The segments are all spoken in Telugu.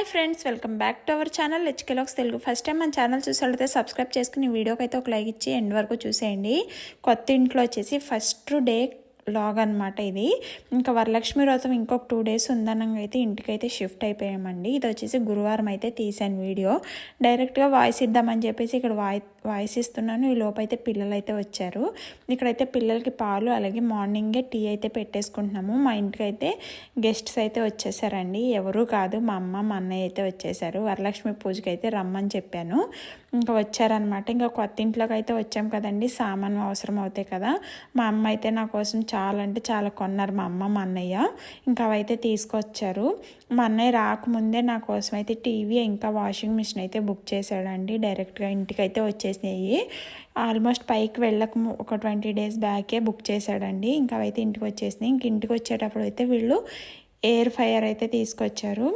Hi friends welcome back to our channel లెచ్కెలాక్స్ Telugu. First time మన ఛానల్ చూసేటైతే సబ్స్క్రైబ్ చేసుకుని వీడియోకి అయితే ఒక లైక్ ఇచ్చి ఎండ్ వరకు చూసేయండి. కొత్త ఇంట్లో వచ్చేసి ఫస్ట్ డే లాగ్ అనమాట ఇది. ఇంకా వరలక్ష్మి వ్రతం ఇంకొక టూ డేస్ ఉందనంగా అయితే ఇంటికైతే షిఫ్ట్ అయిపోయామండి. ఇది వచ్చేసి గురువారం అయితే తీసాను వీడియో. డైరెక్ట్గా వాయిస్ ఇద్దామని చెప్పేసి ఇక్కడ వాయి వాయిస్ ఇస్తున్నాను ఈ లోపైతే అయితే పిల్లలు అయితే వచ్చారు. ఇక్కడైతే పిల్లలకి పాలు అలాగే మార్నింగే టీ అయితే పెట్టేసుకుంటున్నాము. మా ఇంటికి అయితే గెస్ట్స్ అయితే వచ్చేసారండి. ఎవరు కాదు మా అమ్మ మా అన్నయ్య అయితే వచ్చేసారు. వరలక్ష్మి పూజకి అయితే రమ్మని చెప్పాను. ఇంకా వచ్చారనమాట ఇంకా కొత్త ఇంట్లోకి అయితే వచ్చాం కదండి. సామాన్ అవసరం అవుతాయి కదా. మా అమ్మ అయితే నా కోసం చాలా అంటే చాలా కొన్నారు. మా అమ్మ మా అన్నయ్య. ఇంకా అవైతే తీసుకొచ్చారు. మా అన్నయ్య రాకముందే నా కోసం అయితే టీవీ ఇంకా వాషింగ్ మిషన్ అయితే బుక్ చేశాడండి. డైరెక్ట్గా ఇంటికి అయితే వచ్చేసినాయి. ఆల్మోస్ట్ పైకి వెళ్ళక ఒక ట్వంటీ డేస్ బ్యాకే బుక్ చేశాడండి. ఇంకా అవైతే ఇంటికి వచ్చేసినాయి. ఇంక ఇంటికి వచ్చేటప్పుడు అయితే వీళ్ళు ఎయిర్ ఫైర్ అయితే తీసుకొచ్చారు.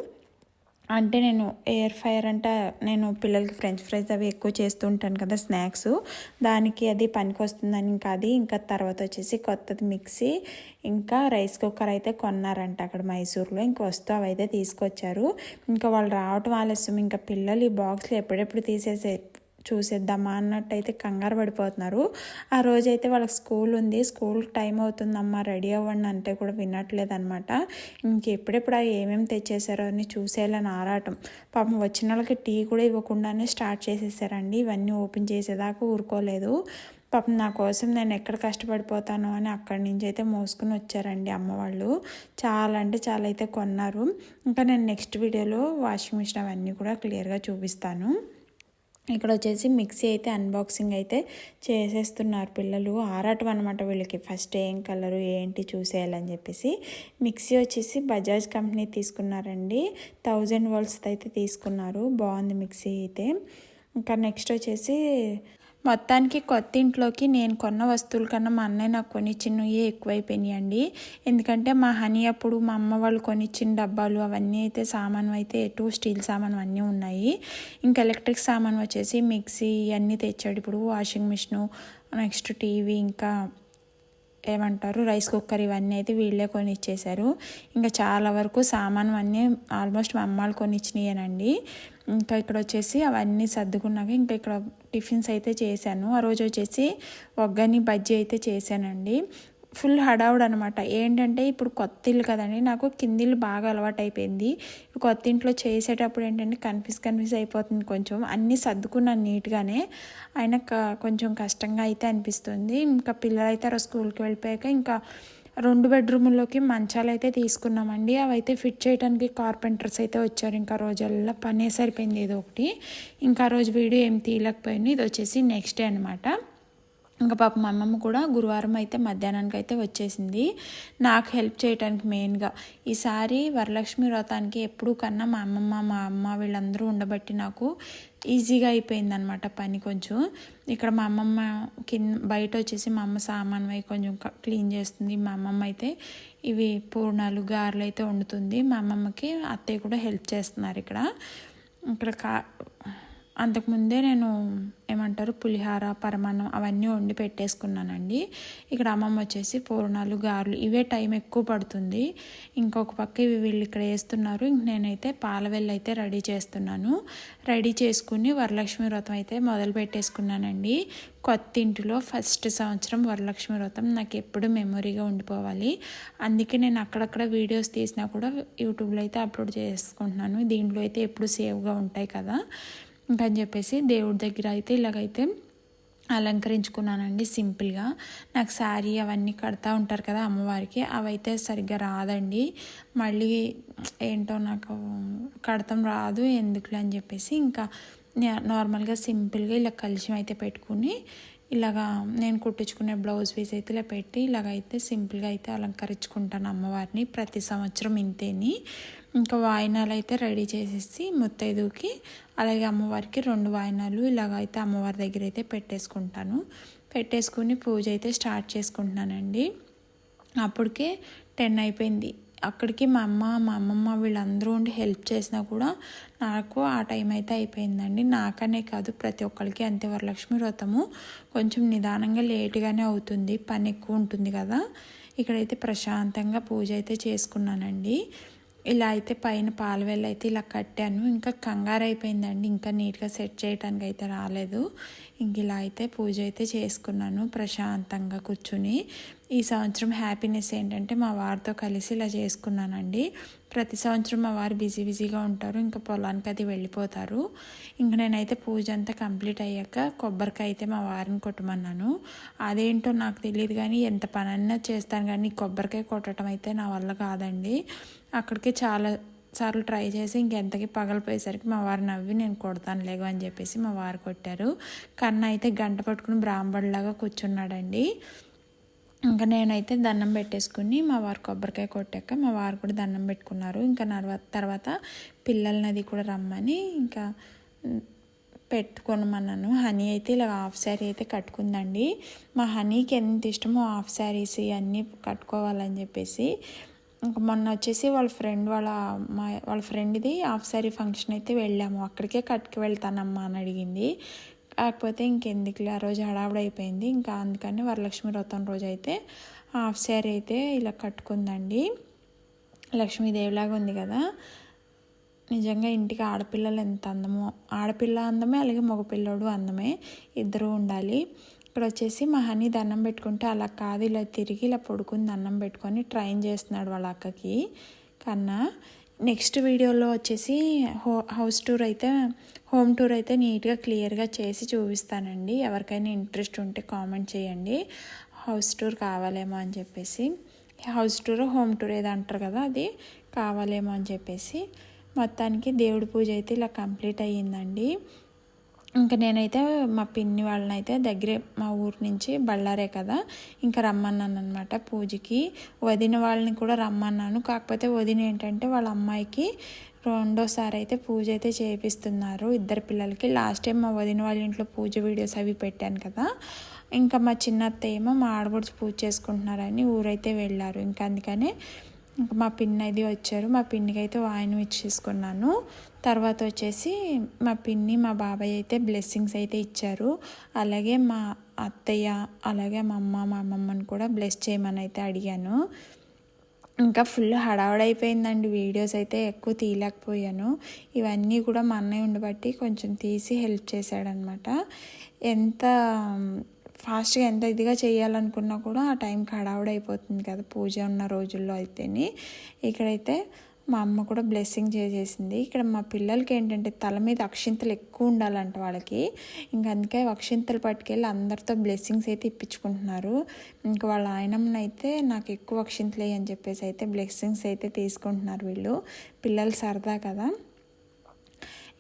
అంటే నేను ఎయిర్ ఫైర్ అంటే నేను పిల్లలకి ఫ్రెంచ్ ఫ్రైస్ అవి ఎక్కువ చేస్తూ ఉంటాను కదా స్నాక్స్. దానికి అది పనికి వస్తుందని ఇంకా అది. ఇంకా తర్వాత వచ్చేసి కొత్తది మిక్సీ. ఇంకా రైస్ కుక్కర్ అయితే కొన్నారంట అక్కడ మైసూర్లో. ఇంక వస్తూ అవి అయితే తీసుకొచ్చారు. ఇంకా వాళ్ళు రావటం ఆలస్యం. ఇంకా పిల్లలు ఈ బాక్స్లో ఎప్పుడెప్పుడు తీసేసే చూసేద్దామా అన్నట్టు అయితే కంగారు పడిపోతున్నారు. ఆ రోజైతే వాళ్ళకి స్కూల్ ఉంది. స్కూల్ టైం అవుతుందమ్మా రెడీ అవ్వండి అంటే కూడా వినట్లేదనమాట ఇంకెప్పుడెప్పుడు ఏమేమి తెచ్చేసారో అని చూసేయాలని ఆరాటం. పాపం వచ్చిన వాళ్ళకి టీ కూడా ఇవ్వకుండానే స్టార్ట్ చేసేసారండి. ఇవన్నీ ఓపెన్ చేసేదాకా ఊరుకోలేదు. పాపం నా కోసం నేను ఎక్కడ కష్టపడిపోతాను అని అక్కడి నుంచి అయితే మోసుకుని వచ్చారండి అమ్మ వాళ్ళు. చాలా అంటే చాలా అయితే కొన్నారు. ఇంకా నేను నెక్స్ట్ వీడియోలో వాషింగ్ మిషన్ అవన్నీ కూడా క్లియర్గా చూపిస్తాను. ఇక్కడ వచ్చేసి మిక్సీ అయితే అన్బాక్సింగ్ అయితే చేసేస్తున్నారు పిల్లలు. ఆరాటం అనమాట వీళ్ళకి. ఫస్ట్ ఏం కలరు ఏంటి చూసేయాలని చెప్పేసి. మిక్సీ వచ్చేసి బజాజ్ కంపెనీ తీసుకున్నారండి. థౌజండ్ వోల్ట్స్ అయితే తీసుకున్నారు. బాగుంది మిక్సీ అయితే. ఇంకా నెక్స్ట్ వచ్చేసి మొత్తానికి కొత్త ఇంట్లోకి నేను కొన్న వస్తువుల కన్నా మా అన్నయ్య నాకు కొనిచ్చినవి ఎక్కువైపోయినాయి అండి ఎందుకంటే మా హనీ అప్పుడు మా అమ్మ వాళ్ళు కొనిచ్చిన డబ్బాలు అవన్నీ అయితే సామాను అయితే ఎటు స్టీల్ సామాను అన్నీ ఉన్నాయి. ఇంకా ఎలక్ట్రిక్ సామాను వచ్చేసి మిక్సీ ఇవన్నీ తెచ్చాడు. ఇప్పుడు వాషింగ్ మిషను నెక్స్ట్ టీవీ ఇంకా ఏమంటారు? రైస్ కుక్కర్ ఇవన్నీ అయితే వీళ్ళే కొని ఇచ్చేశారు ఇంకా చాలా వరకు సామాను అన్నీ ఆల్మోస్ట్ మా అమ్మాలు కొని ఇంకా ఇక్కడ వచ్చేసి అవన్నీ సర్దుకున్నాక ఇంకా ఇక్కడ టిఫిన్స్ అయితే చేశాను. ఆ రోజు వచ్చేసి ఒగ్గని బజ్జీ అయితే చేశానండి. ఫుల్ హడావుడు అనమాట ఏంటంటే ఇప్పుడు కొత్త ఇల్లు కదండి నాకు కిందిల్లు బాగా అలవాటు అయిపోయింది ఇప్పుడు కొత్త ఇంట్లో చేసేటప్పుడు ఏంటంటే కన్ఫ్యూజ్ కన్ఫ్యూజ్ అయిపోతుంది కొంచెం. అన్నీ సర్దుకున్నాను నీట్గానే. ఆయన క- కొంచెం కష్టంగా అయితే అనిపిస్తుంది. ఇంకా పిల్లలు అయితే స్కూల్కి వెళ్ళిపోయాక ఇంకా రెండు బెడ్రూముల్లోకి మంచాలు అయితే తీసుకున్నామండి. అవి అయితే ఫిట్ చేయడానికి కార్పెంటర్స్ అయితే వచ్చారు. ఇంకా రోజుల్లో పనే సరిపోయింది ఏదో ఒకటి. ఇంకా ఆ రోజు వీడియో ఏం తీయలేకపోయింది ఇది వచ్చేసి నెక్స్ట్ డే అనమాట ఇంకా పాప మా అమ్మమ్మ కూడా గురువారం అయితే మధ్యాహ్నానికి అయితే వచ్చేసింది. నాకు హెల్ప్ చేయడానికి మెయిన్గా ఈసారి వరలక్ష్మి వ్రతానికి ఎప్పుడూ కన్నా మా అమ్మమ్మ మా అమ్మ వీళ్ళందరూ ఉండబట్టి నాకు ఈజీగా అయిపోయింది అనమాట పని కొంచెం. ఇక్కడ మా అమ్మమ్మ కింద బయట వచ్చేసి మా అమ్మ సామాన్ అవి కొంచెం క- క్లీన్ చేస్తుంది. మా అమ్మమ్మ అయితే ఇవి పూర్ణాలు గారెలు అయితే వండుతుంది. మా అమ్మమ్మకి అత్తయ్య కూడా హెల్ప్ చేస్తున్నారు ఇక్కడ. ఇక్కడ కా అంతకుముందే నేను ఏమంటారు పులిహార పరమాన్నం అవన్నీ వండి పెట్టేసుకున్నానండి. ఇక్కడ అమ్మమ్మ వచ్చేసి పూర్ణాలు గారెలు ఇవే టైం ఎక్కువ పడుతుంది. ఇంకొక పక్క ఇవి వీళ్ళు ఇక్కడ వేస్తున్నారు. ఇంక నేనైతే పాలవెల్లి అయితే రెడీ చేస్తున్నాను. రెడీ చేసుకుని వరలక్ష్మి వ్రతం అయితే మొదలు పెట్టేసుకున్నానండి. కొత్త ఇంటిలో ఫస్ట్ సంవత్సరం వరలక్ష్మి వ్రతం నాకు ఎప్పుడు మెమొరీగా ఉండిపోవాలి. అందుకే నేను అక్కడక్కడ వీడియోస్ తీసినా కూడా యూట్యూబ్లో అయితే అప్లోడ్ చేసుకుంటున్నాను. దీంట్లో అయితే ఎప్పుడు సేవ్గా ఉంటాయి కదా. ఇంకని చెప్పేసి దేవుడి దగ్గర అయితే ఇలాగైతే అలంకరించుకున్నానండి సింపుల్గా. నాకు శారీ అవన్నీ కడతా ఉంటారు కదా అమ్మవారికి అవైతే సరిగ్గా రాదండి. మళ్ళీ ఏంటో నాకు కడతం రాదు ఎందుకులే అని చెప్పేసి ఇంకా నార్మల్గా సింపుల్గా ఇలా కలిసి అయితే పెట్టుకుని ఇలాగా నేను కుట్టించుకునే బ్లౌజ్ పీస్ అయితే ఇలా పెట్టి ఇలాగైతే సింపుల్గా అయితే అలంకరించుకుంటాను అమ్మవారిని ప్రతి సంవత్సరం ఇంతేని. ఇంకా వాయినాలు అయితే రెడీ చేసేసి ముత్తైదుకి అలాగే అమ్మవారికి రెండు వాయినాలు ఇలాగైతే అమ్మవారి దగ్గర అయితే పెట్టేసుకుంటాను. పెట్టేసుకుని పూజ అయితే స్టార్ట్ చేసుకుంటున్నానండి. అప్పటికే టెన్ అయిపోయింది. అక్కడికి మా అమ్మ మా అమ్మమ్మ వీళ్ళందరూ ఉండి హెల్ప్ చేసినా కూడా నాకు ఆ టైం అయితే అయిపోయిందండి. నాకనే కాదు ప్రతి ఒక్కరికి అంతే. వరలక్ష్మి వ్రతము కొంచెం నిదానంగా లేటుగానే అవుతుంది. పని ఎక్కువ ఉంటుంది కదా. ఇక్కడైతే ప్రశాంతంగా పూజ అయితే చేసుకున్నానండి. ఇలా అయితే పైన పాలవెల్లు అయితే ఇలా కట్టాను. ఇంకా కంగారు అయిపోయిందండి ఇంకా నీట్గా సెట్ చేయడానికి అయితే రాలేదు. ఇంక ఇలా అయితే పూజ అయితే చేసుకున్నాను ప్రశాంతంగా కూర్చుని. ఈ సంవత్సరం హ్యాపీనెస్ ఏంటంటే మా వారితో కలిసి ఇలా చేసుకున్నానండి. ప్రతి సంవత్సరం మా వారు బిజీ బిజీగా ఉంటారు ఇంకా పొలానికి అది వెళ్ళిపోతారు. ఇంక నేనైతే పూజ అంతా కంప్లీట్ అయ్యాక కొబ్బరికాయ అయితే మా వారిని కొట్టమన్నాను. అదేంటో నాకు తెలియదు కానీ ఎంత పనన్నా చేస్తాను కానీ కొబ్బరికాయ కొట్టడం అయితే నా వల్ల కాదండి. అక్కడికి చాలా సార్లు ట్రై చేసి ఇంకెంతకి పగలిపోయేసరికి మా వారు నవ్వి నేను కొడతాను లేవు అని చెప్పేసి మా వారు కొట్టారు. కన్న అయితే గంట పట్టుకుని బ్రాహ్మణులాగా కూర్చున్నాడండి. ఇంకా నేనైతే దండం పెట్టేసుకుని మా వారు కొబ్బరికాయ కొట్టాక మా వారు కూడా దండం పెట్టుకున్నారు. ఇంకా తర్వాత పిల్లలని అది కూడా రమ్మని ఇంకా పెట్టుకోనమన్నాను. హనీ అయితే ఇలా హాఫ్ శారీ అయితే కట్టుకుందండి. మా హనీకి ఎంత ఇష్టమో హాఫ్ శారీస్ అన్నీ కట్టుకోవాలని చెప్పేసి ఇంకా మొన్న వచ్చేసి వాళ్ళ ఫ్రెండ్ వాళ్ళ మా వాళ్ళ ఫ్రెండ్ది హాఫ్ శారీ ఫంక్షన్ అయితే వెళ్ళాము. అక్కడికే కట్టుకు వెళ్తానమ్మా అని అడిగింది. కాకపోతే ఇంకెందుకులే ఆ రోజు హడావుడైపోయింది అయిపోయింది. ఇంకా అందుకని వరలక్ష్మి వ్రతం రోజు అయితే హాఫ్ శారీ అయితే ఇలా కట్టుకుందండి. లక్ష్మీదేవిలాగా ఉంది కదా. నిజంగా ఇంటికి ఆడపిల్లలు ఎంత అందమో ఆడపిల్ల అందమే అలాగే మగపిల్లోడు అందమే ఇద్దరూ ఉండాలి. ఇక్కడ వచ్చేసి మా హనీ దండం పెట్టుకుంటే అలా కాదు ఇలా తిరిగి ఇలా పడుకుని దండం పెట్టుకొని ట్రైన్ చేస్తున్నాడు వాళ్ళ అక్కకి. కన్నా నెక్స్ట్ వీడియోలో వచ్చేసి హో హౌస్ టూర్ అయితే హోమ్ టూర్ అయితే నీట్గా క్లియర్గా చేసి చూపిస్తానండి. ఎవరికైనా ఇంట్రెస్ట్ ఉంటే కామెంట్ చేయండి. హౌస్ టూర్ కావాలేమో అని చెప్పేసి. హౌస్ టూర్ హోమ్ టూర్ ఏదో అంటారు కదా అది కావాలేమో అని చెప్పేసి. మొత్తానికి దేవుడి పూజ అయితే ఇలా కంప్లీట్ అయ్యిందండి. ఇంకా నేనైతే మా పిన్ని వాళ్ళని అయితే దగ్గరే మా ఊరు నుంచి బళ్ళారే కదా ఇంకా రమ్మన్నాను అనమాట పూజకి. వదిన వాళ్ళని కూడా రమ్మన్నాను. కాకపోతే వదిన ఏంటంటే వాళ్ళ అమ్మాయికి రెండోసారి అయితే పూజ అయితే చేపిస్తున్నారు ఇద్దరు పిల్లలకి. లాస్ట్ టైం మా వదిన వాళ్ళ ఇంట్లో పూజ వీడియోస్ అవి పెట్టాను కదా. ఇంకా మా చిన్నత్త ఏమో మా ఆడబడుచు పూజ చేసుకుంటున్నారని ఊరైతే వెళ్ళారు. ఇంకా అందుకనే ఇంకా మా పిన్ని అది వచ్చారు. మా పిన్నికి అయితే వాయిన్ ఇచ్చేసుకున్నాను. తర్వాత వచ్చేసి మా పిన్ని మా బాబాయ్ అయితే బ్లెస్సింగ్స్ అయితే ఇచ్చారు. అలాగే మా అత్తయ్య అలాగే మా అమ్మ మా అమ్మమ్మని కూడా బ్లెస్ చేయమని అయితే అడిగాను. ఇంకా ఫుల్ హడావుడైపోయిందండి వీడియోస్ అయితే ఎక్కువ తీయలేకపోయాను. ఇవన్నీ కూడా మా అన్నయ్య ఉండబట్టి కొంచెం తీసి హెల్ప్ చేశాడనమాట ఎంత ఫాస్ట్గా ఎంత ఇదిగా చేయాలనుకున్నా కూడా ఆ టైంకి హడావుడైపోతుంది కదా పూజ ఉన్న రోజుల్లో అయితేని. ఇక్కడైతే మా అమ్మ కూడా బ్లెస్సింగ్ చేసేసింది. ఇక్కడ మా పిల్లలకి ఏంటంటే తల మీద అక్షింతలు ఎక్కువ ఉండాలంట వాళ్ళకి. ఇంకా అందుకే అక్షింతలు పట్టుకెళ్ళి అందరితో బ్లెస్సింగ్స్ అయితే ఇప్పించుకుంటున్నారు. ఇంకా వాళ్ళ ఆయనమ్మనైతే అయితే నాకు ఎక్కువ అక్షింతలే అని చెప్పేసి అయితే బ్లెస్సింగ్స్ అయితే తీసుకుంటున్నారు వీళ్ళు. పిల్లలు సరదా కదా.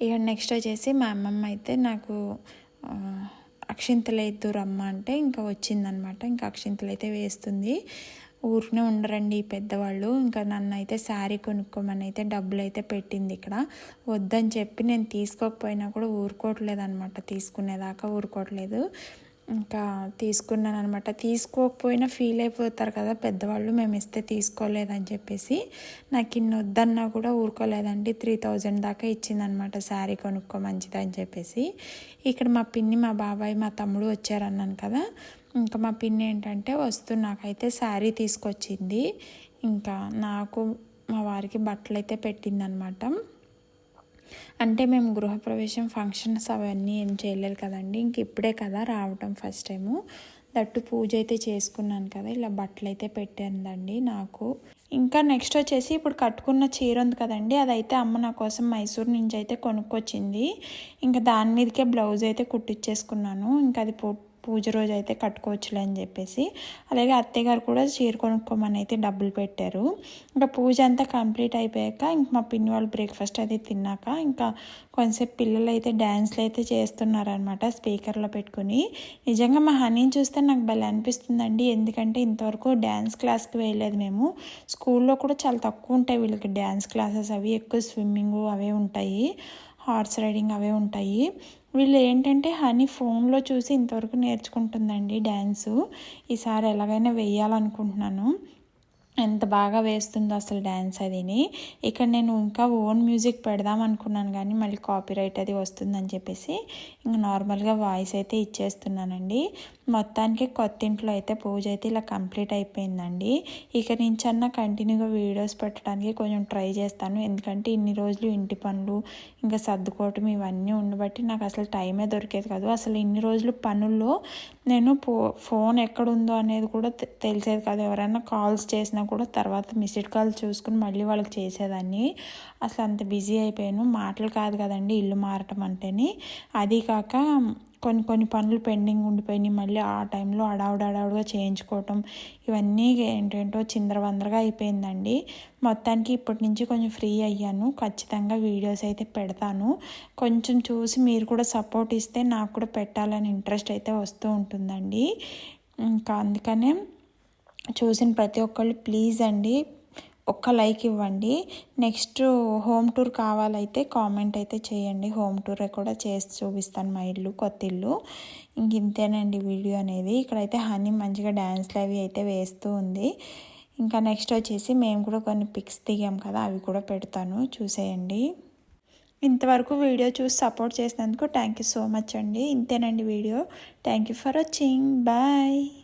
ఇక నెక్స్ట్ వచ్చేసి మా అమ్మమ్మ అయితే నాకు అక్షింతలు అయితే రమ్మ అంటే ఇంకా వచ్చిందనమాట ఇంకా అక్షింతలు అయితే వేస్తుంది. ఊరినే ఉండరండి ఈ పెద్దవాళ్ళు. ఇంకా నన్ను అయితే శారీ కొనుక్కోమని అయితే డబ్బులు అయితే పెట్టింది ఇక్కడ. వద్దని చెప్పి నేను తీసుకోకపోయినా కూడా ఊరుకోవట్లేదు అనమాట తీసుకునేదాకా ఊరుకోవట్లేదు. ఇంకా తీసుకున్నాను అనమాట తీసుకోకపోయినా ఫీల్ అయిపోతారు కదా పెద్దవాళ్ళు మేము ఇస్తే తీసుకోలేదని చెప్పేసి నాకు ఇన్ని వద్దన్నా కూడా ఊరుకోలేదండి. త్రీ థౌజండ్ దాకా ఇచ్చిందనమాట శారీ కొనుక్కో మంచిదని చెప్పేసి. ఇక్కడ మా పిన్ని మా బాబాయ్ మా తమ్ముడు వచ్చారన్నాను కదా. ఇంకా మా పిన్ని ఏంటంటే వస్తూ నాకైతే శారీ తీసుకొచ్చింది. ఇంకా నాకు మా వారికి బట్టలు అయితే పెట్టిందనమాట అంటే మేము గృహప్రవేశం ఫంక్షన్స్ అవన్నీ ఏం చేయలేదు కదండి. ఇంక ఇప్పుడే కదా రావటం ఫస్ట్ టైము. దట్టు పూజ అయితే చేసుకున్నాను కదా ఇలా బట్టలు అయితే పెట్టిందండి నాకు. ఇంకా నెక్స్ట్ వచ్చేసి ఇప్పుడు కట్టుకున్న చీర ఉంది కదండి అదైతే అమ్మ నా కోసం మైసూర్ నుంచి అయితే కొనుక్కొచ్చింది. ఇంకా దాని మీదకే బ్లౌజ్ అయితే కుట్టించేసుకున్నాను ఇంకా అది పూజ రోజు అయితే కట్టుకోవచ్చులే అని చెప్పేసి. అలాగే అత్తయ్య గారు కూడా చీర కొనుక్కోమని అయితే డబ్బులు పెట్టారు. ఇంకా పూజ అంతా కంప్లీట్ అయిపోయాక ఇంక మా పిన్ని వాళ్ళు బ్రేక్ఫాస్ట్ అయితే తిన్నాక ఇంకా కొంతసేపు పిల్లలు అయితే డ్యాన్స్లు అయితే చేస్తున్నారనమాట స్పీకర్లో పెట్టుకుని. నిజంగా మా హనీని చూస్తే నాకు భలే అనిపిస్తుందండి. ఎందుకంటే ఇంతవరకు డ్యాన్స్ క్లాస్కి వేయలేదు మేము. స్కూల్లో కూడా చాలా తక్కువ ఉంటాయి వీళ్ళకి డ్యాన్స్ క్లాసెస్ అవి. ఎక్కువ స్విమ్మింగ్ అవే ఉంటాయి. హార్స్ రైడింగ్ అవే ఉంటాయి. వీళ్ళు ఏంటంటే హనీ ఫోన్లో చూసి ఇంతవరకు నేర్చుకుంటుందండి డ్యాన్సు. ఈసారి ఎలాగైనా వేయాలనుకుంటున్నాను. ఎంత బాగా వేస్తుందో అసలు డ్యాన్స్ అదిని. ఇక్కడ నేను ఇంకా ఓన్ మ్యూజిక్ పెడదాం అనుకున్నాను కానీ మళ్ళీ కాపీరైట్ అది వస్తుందని చెప్పేసి ఇంకా నార్మల్గా వాయిస్ అయితే ఇచ్చేస్తున్నానండి. మొత్తానికి కొత్త ఇంట్లో అయితే పూజ అయితే ఇలా కంప్లీట్ అయిపోయిందండి. ఇక నుంచి అన్న కంటిన్యూగా వీడియోస్ పెట్టడానికి కొంచెం ట్రై చేస్తాను. ఎందుకంటే ఇన్ని రోజులు ఇంటి పనులు ఇంకా సర్దుకోవటం ఇవన్నీ ఉండబట్టి నాకు అసలు టైమే దొరికేది కాదు. అసలు ఇన్ని రోజులు పనుల్లో నేను పో ఫోన్ ఎక్కడుందో అనేది కూడా తెలిసేది కాదు. ఎవరైనా కాల్స్ చేసినా కూడా తర్వాత మిస్డ్ కాల్ చూసుకుని మళ్ళీ వాళ్ళకి చేసేదాన్ని. అసలు అంత బిజీ అయిపోయాను. మాటలు కాదు కదండి ఇల్లు మారటం అంటేని. అది కాక కొన్ని కొన్ని పనులు పెండింగ్ ఉండిపోయినాయి. మళ్ళీ ఆ టైంలో అడావుడు అడావుడుగా చేయించుకోవటం ఇవన్నీ ఏంటంటో చిందరవందరగా అయిపోయిందండి. మొత్తానికి ఇప్పటి నుంచి కొంచెం ఫ్రీ అయ్యాను. ఖచ్చితంగా వీడియోస్ అయితే పెడతాను. కొంచెం చూసి మీరు కూడా సపోర్ట్ ఇస్తే నాకు కూడా పెట్టాలని ఇంట్రెస్ట్ అయితే వస్తూ ఉంటుందండి. ఇంకా అందుకనే చూసిన ప్రతి ఒక్కళ్ళు ప్లీజ్ అండి ఒక్క లైక్ ఇవ్వండి. నెక్స్ట్ హోమ్ టూర్ కావాలైతే కామెంట్ అయితే చేయండి. హోమ్ టూర్ కూడా చేసి చూపిస్తాను మా ఇల్లు కొత్త ఇల్లు. ఇంతేనండి వీడియో అనేది. ఇక్కడైతే హనీ మంచిగా డ్యాన్స్లు అవి అయితే వేస్తూ ఉంది. ఇంకా నెక్స్ట్ వచ్చేసి మేము కూడా కొన్ని పిక్స్ దిగాం కదా అవి కూడా పెడతాను. చూసేయండి. ఇంతవరకు వీడియో చూసి సపోర్ట్ చేసినందుకు థ్యాంక్ యూ సో మచ్ అండి. ఇంతేనండి video. Thank you for watching. Bye.